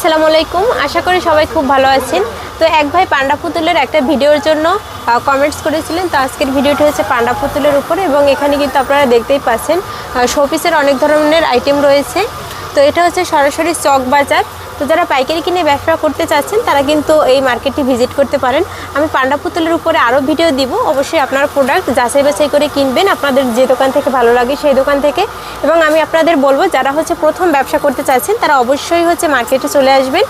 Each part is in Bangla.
আসসালামু আলাইকুম। আশা করি সবাই খুব ভালো আছেন। তো এক ভাই পান্ডা পুতুলের একটা ভিডিওর জন্য কমেন্টস করেছিলেন। তো আজকের ভিডিওটি হচ্ছে পান্ডা পুতুলের উপরে এবং এখানে কিন্তু আপনারা দেখতেই পাচ্ছেন শোপিসের অনেক ধরনের আইটেম রয়েছে। তো এটা হচ্ছে সরাসরি চক বাজার তো যারা পাইকারি কিনে ব্যবসা করতে চাচ্ছেন, তারা কিন্তু এই মার্কেটটি ভিজিট করতে পারেন। আমি পান্ডা পুতুলের উপরে আরও ভিডিও দিব। অবশ্যই আপনার প্রোডাক্ট যাচাই বাছাই করে কিনবেন। আপনাদের যে দোকান থেকে ভালো লাগে সেই দোকান থেকে। এবং আমি আপনাদের বলব, যারা হচ্ছে প্রথম ব্যবসা করতে চাচ্ছেন, তারা অবশ্যই হচ্ছে মার্কেটে চলে আসবেন।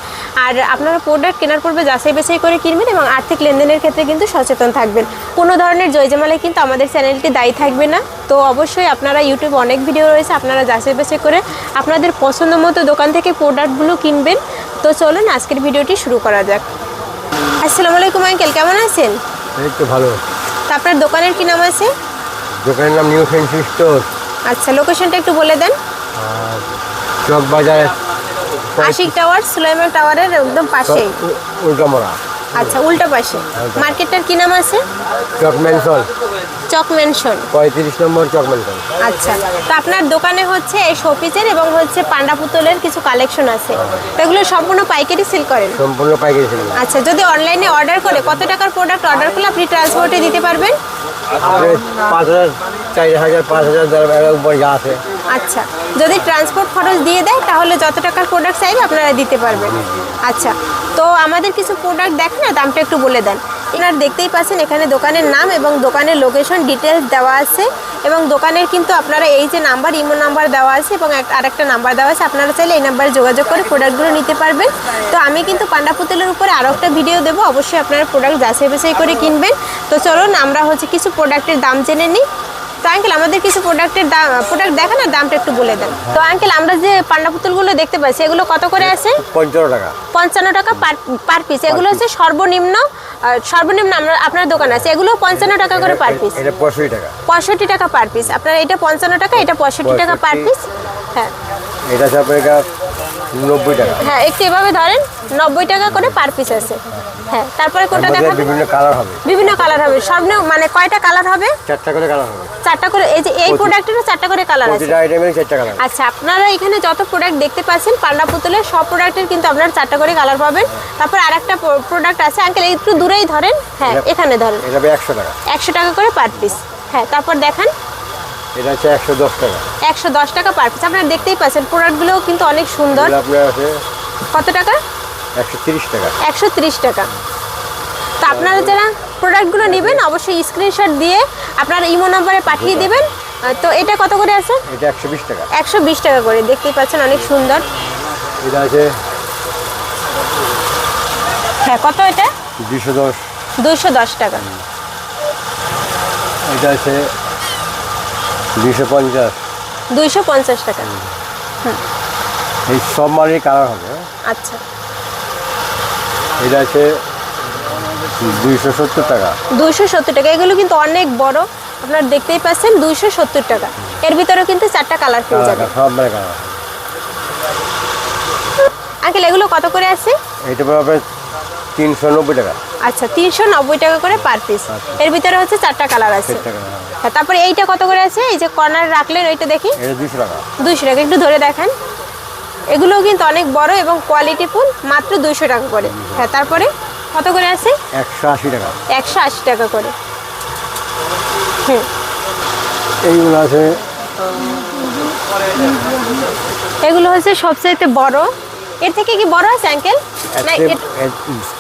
আর আপনারা প্রোডাক্ট কেনার পূর্বে যাচাই বাছাই করে কিনবেন এবং আর্থিক লেনদেনের ক্ষেত্রে কিন্তু সচেতন থাকবেন। কোনো ধরনের জয়জামালায় কিন্তু আমাদের চ্যানেলটি দায়ী থাকবে না। তো অবশ্যই আপনারা ইউটিউবে অনেক ভিডিও রয়েছে আপনারা যাচাই বাছাই করে আপনাদের পছন্দ মতো দোকান থেকে প্রোডাক্টগুলো কিনবেন। তো চলুন আজকের ভিডিওটি শুরু করা যাক। আসসালামু আলাইকুম আঙ্কেল কেমন আছেন? এই তো ভালো। তা আপনার দোকানের কি নাম আছে? দোকানের নাম নিউ ফ্যান্সি স্টোর আচ্ছা লোকেশনটা একটু বলে দেন। চক বাজার আশিক টাওয়ার সুলাইমান টাওয়ারের একদম পাশেই। উল্টামরা আচ্ছা উল্টা পাশে। মার্কেটটার কি নাম আছে? চক ম্যানশন চক মেনশন পঁয়ত্রিশ নম্বর চক ম্যানশন আচ্ছা তো আপনার দোকানে হচ্ছে এই শোপিসের এবং হচ্ছে পান্ডা পুতলের কিছু কালেকশন আছে। তো এগুলো সম্পূর্ণ পাইকারি সেল করেন? সম্পূর্ণ পাইকারি সেল। আচ্ছা যদি অনলাইনে অর্ডার করে কত টাকার প্রোডাক্ট অর্ডার করলে আপনি ট্রান্সপোর্টে দিতে পারবেন? পাঁচ হাজার হাজার, পাঁচ হাজার উপর যা আছে। আচ্ছা যদি ট্রান্সপোর্ট খরচ দিয়ে দেয়, তাহলে যত টাকার প্রোডাক্ট চাইবে, আপনারা দিতে পারবেন। আচ্ছা তো আমাদের কিছু প্রোডাক্ট দেখেন দামটা একটু বলে দেন। এনার দেখতেই পাচ্ছেন এখানে দোকানের নাম এবং দোকানের লোকেশন ডিটেলস দেওয়া আছে এবং দোকানের কিন্তু আপনারা এই যে নাম্বার ইমো নাম্বার দেওয়া আছে এবং আরেকটা নাম্বার দেওয়া আছে। আপনারা চাইলে এই নাম্বারে যোগাযোগ করে প্রোডাক্টগুলো নিতে পারবেন। তো আমি কিন্তু পান্ডা পুতুলের উপরে আরও একটা ভিডিও দেবো। অবশ্যই আপনারা প্রোডাক্ট যাচাই বাছাই করে কিনবেন। তো চলুন আমরা হচ্ছে কিছু প্রোডাক্টের দাম জেনে নিই। তো আঙ্কেল আমাদের কিছু প্রোডাক্টের দাম প্রোডাক্ট দেখান না দামটা একটু বলে দেন। তো আঙ্কেল আমরা যে পান্ডা পুতুলগুলো দেখতে পাচ্ছি এগুলো কত করে আছে? পঞ্চান্ন টাকা। পঞ্চান্ন টাকা পার পিস এগুলো হচ্ছে সর্বনিম্ন সর্বনিম্ন আমরা আপনার দোকান আছে। এগুলো পঞ্চান্ন টাকা করে পার পিস এটা পঁয়ষট্টি টাকা। পঁয়ষট্টি টাকা পার পিস আপনার এটা পঞ্চান্ন টাকা এটা পঁয়ষট্টি টাকা পার পিস হ্যাঁ। এটা নব্বই টাকা। হ্যাঁ একটু এভাবে ধরেন নব্বই টাকা করে পার পিস আছে। হ্যাঁ তারপরে কোনটা দেখাবেন বিভিন্ন কালার হবে। বিভিন্ন কালার হবে। সর্বনিম্ন মানে কয়টা কালার হবে? চারটা করে কালার হবে। চারটা করে এই যে এই প্রোডাক্টেরও চারটা করে কালার আছে। প্রতিটা আইটেমের চারটা কালার আচ্ছা আপনারা এখানে যত প্রোডাক্ট দেখতে পাচ্ছেন পান্ডা পুতুলের সব প্রোডাক্টের কিন্তু আপনারা চারটা করে কালার পাবেন। তারপর আরেকটা প্রোডাক্ট আছে আঙ্কেল একটু দূরেই ধরেন। হ্যাঁ এখানে ধরেন। এটা হবে একশো টাকা। একশো টাকা করে পার পিস হ্যাঁ তারপর দেখান। এটা হচ্ছে একশো দশ টাকা। একশো দশ টাকা পার পিস আপনারা দেখতেই পাচ্ছেন প্রোডাক্টগুলোও কিন্তু অনেক সুন্দর। আপনার আছে কত টাকা? একশো তিরিশ টাকা। একশো ত্রিশ টাকা। তো আপনারা যারা প্রোডাক্টগুলো নেবেন অবশ্যই স্ক্রিনশট দিয়ে আপনারা ইমো নম্বরে পাঠিয়ে দেবেন। তো এটা কত করে আছে? এটা একশো বিশ টাকা। একশো বিশ টাকা করে দেখতেই পাচ্ছেন অনেক সুন্দর। এটা আছে হ্যাঁ কত এটা? দুশো দশ। দুশো দশ টাকা। এটা আছে দুশো পঞ্চাশ। দুইশো পঞ্চাশ টাকা। এই সব মালের কালার হবে? আচ্ছা। এটা আছে দুইশো সত্তর টাকা। দুইশো সত্তর টাকা। এগুলো কিন্তু অনেক বড়। আপনারা দেখতেই পাচ্ছেন দুইশো সত্তর টাকা। এর ভিতরেও কিন্তু চারটা কালার পেয়ে যাবে সব কালার আঙ্কেল এগুলো কত করে আছে? এটা পড়বে তিনশো নব্বই টাকা। আচ্ছা তিনশো নব্বই টাকা করে পার পিস এর ভিতরে হচ্ছে চারটা কালার আছে। হ্যাঁ। তারপরে এইটা কত করে আছে? এই যে কর্নার রাখলেন ওইটা দেখি। দুশো টাকা। দুইশো টাকা। একটু ধরে দেখান। এগুলোও কিন্তু অনেক বড় এবং কোয়ালিটি ফুল মাত্র দুইশো টাকা করে। হ্যাঁ তারপরে কত করে আছে? একশো আশি টাকা। একশো আশি টাকা করে। হুম। এইগুলো আছে। এগুলো হচ্ছে সবচাইতে বড়। এর থেকে কি বড় আছে এ-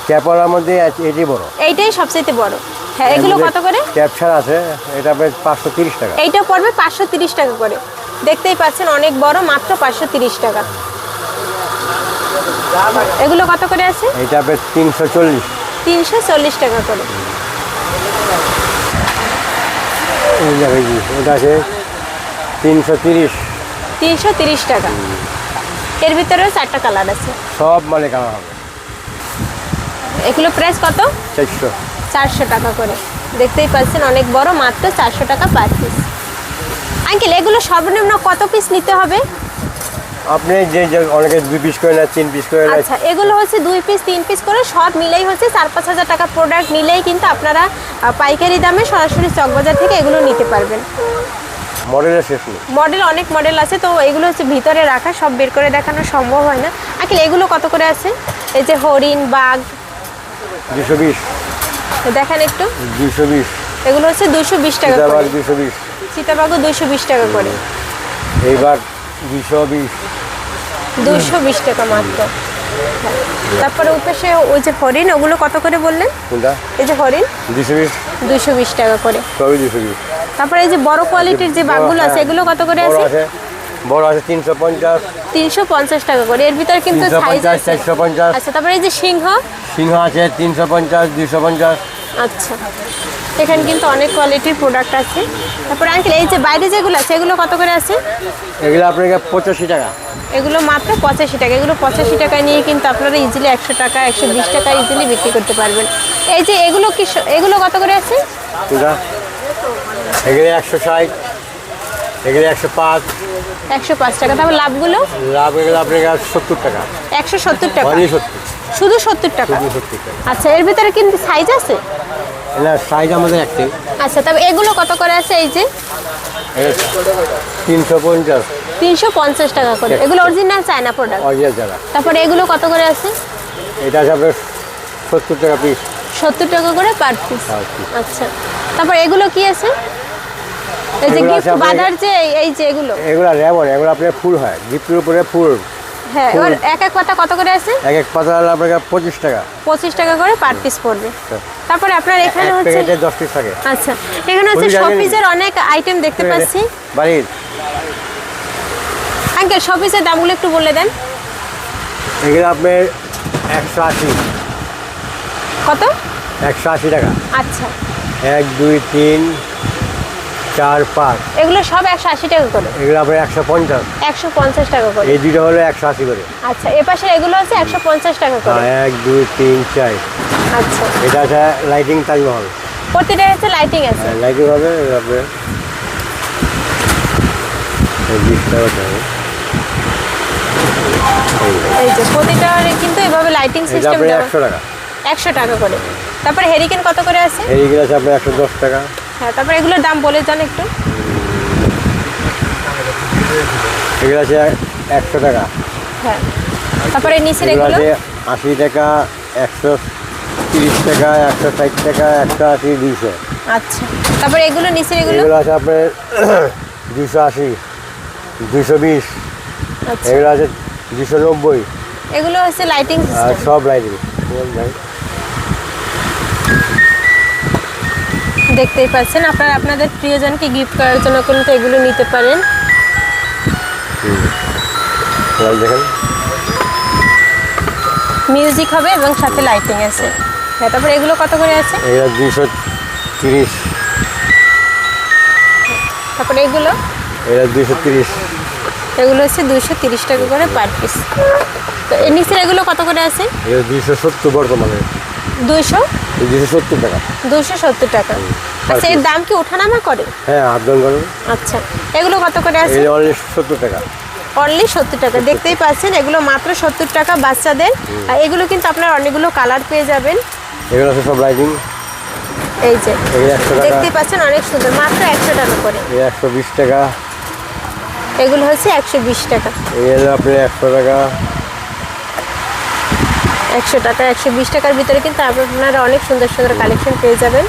ক্যাপড়ার মধ্যে আছে- এটি বড়। এইটাই সবচাইতে বড়। হ্যাঁ এগুলো কত করে? ক্যাপসার আছে এটা পাঁচশো তিরিশ টাকা। এইটা পড়বে পাঁচশো তিরিশ টাকা করে। দেখতেই পাচ্ছেন অনেক বড় মাত্র পাঁচশো তিরিশ টাকা। এগুলো কত করে আছে? এটা আপনার তিনশো চল্লিশ। তিনশো চল্লিশ টাকা করে। এটা আছে তিনশো তিরিশ। তিনশো তিরিশ টাকা। এর ভিতরেও চারটা কালার আছে। সব মানে কালার হবে। এগুলো প্রাইস কত? চারশো। চারশো টাকা করে। দেখতেই পাচ্ছেন অনেক বড় মাত্র চারশো টাকা পার পিস আঙ্কেল এগুলো সর্বনিম্ন কত পিস নিতে হবে? আপনি যে অনেকে দুই পিস করে না তিন পিস করে না আচ্ছা এগুলো হচ্ছে দুই পিস তিন পিস করে সব মিলেই হচ্ছে চার পাঁচ হাজার টাকা প্রোডাক্ট নিলেই কিন্তু আপনারা পাইকারি দামে সরাসরি চকবাজার থেকে এগুলো নিতে পারবেন। মডেলের শেষ নেই। মডেল অনেক মডেল আছে তো এগুলো হচ্ছে ভিতরে রাখা সব বের করে দেখানো সম্ভব হয় না। আঙ্কেল এগুলো কত করে আছে? এই যে হরিণ বাঘ। দুশো বিশ। দেখেন একটু। দুশো বিশ। এগুলো হচ্ছে দুশো বিশ টাকা করে। দুশো বিশ। চিতাবাঘও দুশো বিশ টাকা করে। এইবার দুশো বিশ। দুশো বিশ টাকা মাত্র। হ্যাঁ। তারপরে উপাশে ওই যে হরিণ ওগুলো কত করে বললেন? এই যে হরিণ? দুশো বিশ। দুশো বিশ টাকা করে। সবই দুশো বিশ। তারপরে এই যে বড় কোয়ালিটির যে বাঘগুলো আছে এগুলো কত করে আছে? বড় আছে তিনশো পঞ্চাশ। তিনশো পঞ্চাশ টাকা করে। এর ভিতরে কিন্তু চারশো পঞ্চাশ। আচ্ছা তারপরে এই যে সিংহ? সিংহ আছে তিনশো পঞ্চাশ দুশো পঞ্চাশ। আচ্ছা। এখানে কিন্তু অনেক কোয়ালিটির প্রোডাক্ট আছে। তারপরে আঙ্কেল এই যে বাইরে যেগুলো আছে এগুলো কত করে আছে? এগুলো আপনাকে পঁচাশি টাকা। এগুলো মাত্র পঁচাশি টাকা। এগুলো পঁচাশি টাকায় নিয়ে কিন্তু আপনারা ইজিলি একশো টাকা একশো বিশ টাকা ইজিলি বিক্রি করতে পারবেন। এই যে এগুলো কি এগুলো কত করে আছে? এগুলো একশো ষাট এগুলো একশো পাঁচ। একশো পাঁচ টাকা। তারপর লাভগুলো? লাভ এগুলো আপনাকে সত্তর টাকা। একশো টাকা। সত্তর। টাকা? শুধু সত্তর টাকা। আচ্ছা এর ভিতরে কিন্তু সাইজ আছে? না সাইজ আমাদের একটাই আচ্ছা তবে এগুলো কত করে আছে এই যে? তিনশো পঞ্চাশ। তিনশো পঞ্চাশ টাকা করে। এগুলো অরিজিনাল চায়না প্রোডাক্ট অরিজিনাল জায়গা তারপরে এগুলো কত করে আছে? এটা আছে আপনার সত্তর টাকা পিস সত্তর টাকা করে পার পিস আচ্ছা তারপর এগুলো কি আছে? এই যে গিফট বাঁধার যে এই- যে এগুলো। এগুলো রেমন এগুলো আপনার ফুল হয়। গিফটের উপরে ফুল। হ্যাঁ এবার এক এক পাতা কত করে আছে? এক এক পাতা আপনাকে পঁচিশ টাকা। পঁচিশ টাকা করে পার পিস পড়বে। তারপরে আপনার এখানে হচ্ছে দশ পিস থাকে। আচ্ছা এখানে হচ্ছে? শপিজের অনেক আইটেম দেখতে পাচ্ছি। বাড়ির। আঙ্কেল শপিজের দামগুলো একটু বলে দেন। এগুলো আপনার একশো আশি। কত? একশো আশি টাকা। আচ্ছা। এক দুই তিন চার পাঁচ। এগুলো সব একশো আশি টাকা করে। এগুলো আপনার একশো পঞ্চাশ। একশো পঞ্চাশ টাকা করে। এই দুটো হলো একশো আশি করে। আচ্ছা এ পাশে এগুলো হচ্ছে একশো পঞ্চাশ টাকা করে। এক দুই তিন চার। আচ্ছা। এটা আছে লাইটিং তাজমহল। প্রতিটা হচ্ছে লাইটিং আছে। লাইটিং হবে এই যে প্রতিটার কিন্তু এভাবে লাইটিং সিস্টেম একশো টাকা। একশো টাকা করে। তারপরে হেরিকেন কত করে আছে? এইগুলো আছে আপনার একশো দশ টাকা। হ্যাঁ তারপরে এগুলোর দাম বলে যান একটু। এগুলো আছে একশো টাকা। হ্যাঁ তারপরে নিচের এগুলো আছে আশি টাকা একশো তিরিশ টাকা একশো ষাট টাকা একশো আশি দুইশো। আচ্ছা তারপরে এগুলো নিচের এগুলো? এগুলো আছে আপনার দুশো আশি দুশো বিশ। আচ্ছা। এগুলো আছে দুশো নব্বই। এগুলো হচ্ছে লাইটিং সব লাইটিং দেখতেই পাচ্ছেন। আপনারা আপনাদের প্রিয়জনকে গিফট করার জন্য কিন্তু এগুলো নিতে পারেন। মিউজিক হবে এবং সাথে লাইটিং আছে। হ্যাঁ তারপরে এগুলো কত করে আছে? দুশো তিরিশ। তারপরে এগুলো? দুশো তিরিশ। এগুলো হচ্ছে দুশো তিরিশ টাকা করে পার পিস তো এর নিচের এগুলো কত করে আছে? দুশো সত্তর বর্তমানে। দুইশো? দুশো সত্তর টাকা। দুশো সত্তর টাকা। আচ্ছা এর দাম কি ওঠানামা করে? হ্যাঁ আপডাউন করুন আচ্ছা এগুলো কত করে আছে? এগুলো অনলি সত্তর টাকা। অনলি সত্তর টাকা। দেখতেই পাচ্ছেন এগুলো মাত্র সত্তর টাকা বাচ্চাদের। আর এগুলো কিন্তু আপনার অনেকগুলো কালার পেয়ে যাবেন। এগুলো সব লাইটিং এই যে দেখতেই পাচ্ছেন অনেক সুন্দর। মাত্র একশো টাকা করে। এই একশো বিশ টাকা। এগুলো হচ্ছে একশো বিশ টাকা। এগুলো আপনার একশো টাকা। একশো টাকা একশো বিশ টাকার ভিতরে কিন্তু আপনারা অনেক সুন্দর সুন্দর কালেকশন পেয়ে যাবেন।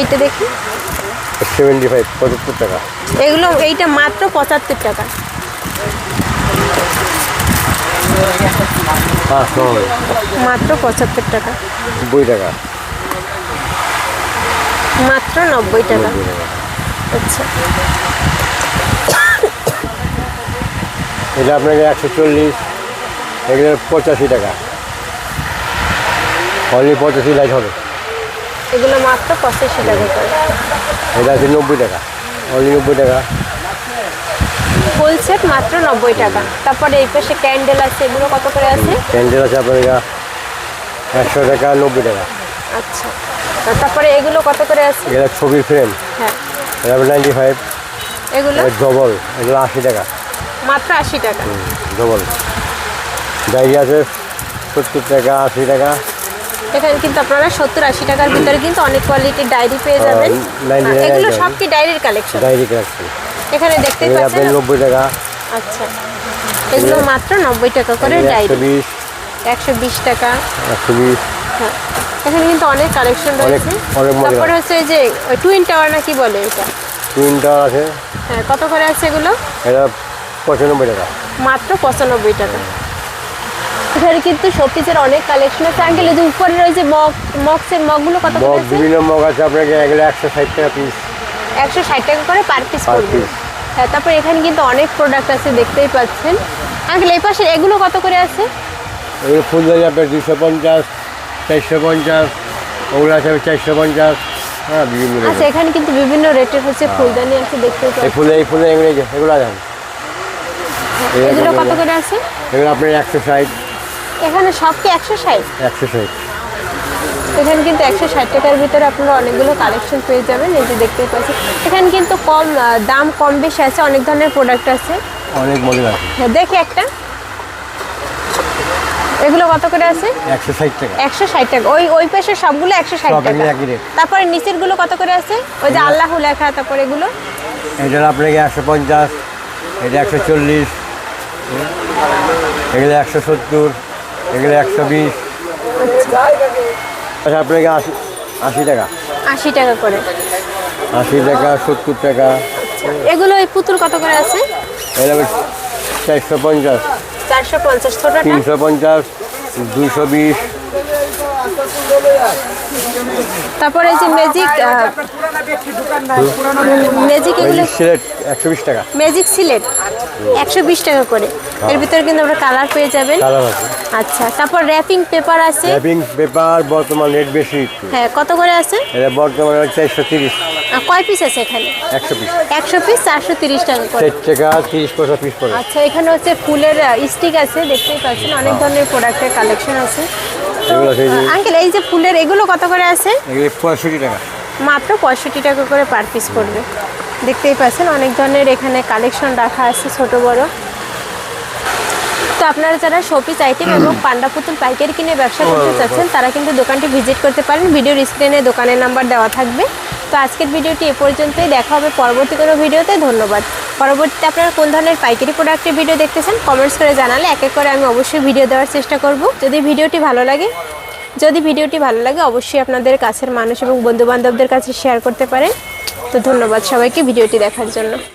এইটা দেখি। সেভেন্টি ফাইভ পঁচাত্তর টাকা। এগুলো এইটা মাত্র পঁচাত্তর টাকা। মাত্র পঁচাত্তর টাকা। নব্বই টাকা। মাত্র নব্বই টাকা। আচ্ছা। এটা আপনাকে একশো চল্লিশ এগুলো পঁচাশি টাকা। অনলি পঁচাশি লাইট হবে। এগুলো মাত্র পঁচাশি টাকা এটা আছে নব্বই টাকা। অনলি নব্বই টাকা। ফুল সেট মাত্র নব্বই টাকা। তারপরে এই পাশে ক্যান্ডেল আছে এগুলো কত করে আছে? ক্যান্ডেল আছে আপনার একশো টাকা নব্বই টাকা। আচ্ছা। তারপরে এগুলো কত করে আছে? এটা ছবির ফ্রেম হ্যাঁ। নাইনটি ফাইভ এগুলো? ডবল এগুলো আশি টাকা। মাত্র আশি টাকা। ডবল ডায়েরি আছে সত্তর টাকা আশি টাকা। এখানে কিন্তু আপনারা সত্তর আশি টাকার ভিতরে কিন্তু অনেক কোয়ালিটির ডায়েরি পেয়ে যাবেন। 99 আর এগুলো সব কি ডায়েরির কালেকশন ডায়েরি রাখছি এখানে এগুলো পাচ্ছেন? নব্বই টাকা। আচ্ছা। এগুলো মাত্র নব্বই টাকা করে ডায়েরি একশো বিশ টাকা। একশো বিশ। হ্যাঁ। এখানে কিন্তু অনেক কালেকশন রয়েছে। তারপরে হচ্ছে যে টুইন টাওয়ার না কি বলে এটা? তিনটা আছে। হ্যাঁ কত করে আছে এগুলো? এটা পঁচানব্বই টাকা। মাত্র পঁচানব্বই টাকা। এখানে কিন্তু শোপিসের অনেক কালেকশন আছে। আঙ্কেল এই যে উপরে রয়েছে মগ মগসের মগগুলো কত করে মগ আছে? বিভিন্ন মগ আছে আপনাকে এগুলো একশো ষাট টাকা পিস একশো ষাট টাকা করে পার পিস পড়বে। হ্যাঁ তারপর এখানে কিন্তু অনেক প্রোডাক্ট আছে দেখতেই পাচ্ছেন। আঙ্কেল এই পাশে এগুলো কত করে আছে? এগুলো ফুলদারি আপনার দুশো পঞ্চাশ চারশো পঞ্চাশ ওগুলো আছে চারশো পঞ্চাশ। হ্যাঁ বিভিন্ন আচ্ছা এখানে কিন্তু বিভিন্ন রেটের হচ্ছে ফুলদানি আছে দেখতেই এই পাচ্ছেন ফুলে এই ফুলে এগুলো এগুলো আছে। এগুলো কত করে আছে? এগুলো আপনার একশো ষাট। এখানে সব কি একশো ষাট? একশো ষাট। এখানে কিন্তু একশো ষাট টাকার ভিতরে আপনারা অনেকগুলো কালেকশন পেয়ে যাবেন এই যে দেখতেই পাচ্ছেন। এখানে কিন্তু কম দাম কম বেশি আছে অনেক ধরনের প্রোডাক্ট আছে। অনেক মডেল আছে। হ্যাঁ, দেখি একটা। এগুলো কত করে আছে? একশো ষাট টাকা। একশো ষাট টাকা। ওই ওই পাশে সবগুলো একশো ষাট সব টাকা। এমনি একই রেট। তারপরে নিচেরগুলো কত করে আছে? ওই যে আল্লাহ লেখা তারপরে এগুলো? এটা আপনাকে একশো পঞ্চাশ এটা একশো চল্লিশ এগুলো একশো সত্তর। এগুলো একশো বিশ। আচ্ছা আপনাকে আশি আশি টাকা। আশি টাকা করে। আশি টাকা সত্তর টাকা। এগুলো ওই পুতুল কত করে আছে? এগুলো চারশো পঞ্চাশ। চারশো পঞ্চাশ তিনশো পঞ্চাশ দুশো বিশ। তারপরে এই যে ম্যাজিক ম্যাজিক এগুলো সিলেট একশো বিশ টাকা। ম্যাজিক সিলেট একশো বিশ টাকা করে। এর ভিতরে কিন্তু আমরা কালার পেয়ে যাবেন। কালার আছে। আচ্ছা তারপর র্যাপিং পেপার আছে? র্যাপিং পেপার বর্তমান রেট বেশি হ্যাঁ কত করে আছে? এটা বর্তমানে চারশো তিরিশ। কয় পিস আছে এখানে? একশো পিস একশো পিস চারশো তিরিশ টাকা করে। টাকা তিরিশ পয়সা পিস পড়ে আচ্ছা এখানে হচ্ছে ফুলের স্টিক আছে দেখতেই পাচ্ছেন অনেক ধরনের প্রোডাক্টের কালেকশন আছে। আঙ্কেল এই যে ফুলের এগুলো কত করে আছে? পঁয়ষট্টি টাকা। মাত্র পঁয়ষট্টি টাকা করে পার পিস পড়বে। দেখতেই পাচ্ছেন অনেক ধরনের এখানে কালেকশন রাখা আছে ছোট বড়। তো আপনারা যারা শোপিস আইটেম এবং পান্ডা পুতুল পাইকারি কিনে ব্যবসা করতে চাচ্ছেন তারা কিন্তু দোকানটি ভিজিট করতে পারেন। ভিডিওর স্ক্রিনে দোকানের নাম্বার দেওয়া থাকবে। তো আজকের ভিডিওটি এ পর্যন্তই। দেখা হবে পরবর্তী কোনো ভিডিওতে। ধন্যবাদ। পরবর্তীতে আপনারা কোন ধরনের পাইকারি প্রোডাক্টের ভিডিও দেখতেছেন কমেন্টস করে জানালে এক এক করে আমি অবশ্যই ভিডিও দেওয়ার চেষ্টা করব। যদি ভিডিওটি ভালো লাগে যদি ভিডিওটি ভালো লাগে অবশ্যই আপনাদের কাছের মানুষ এবং বন্ধু বান্ধবদের কাছে শেয়ার করতে পারেন। তো ধন্যবাদ সবাইকে ভিডিওটি দেখার জন্য।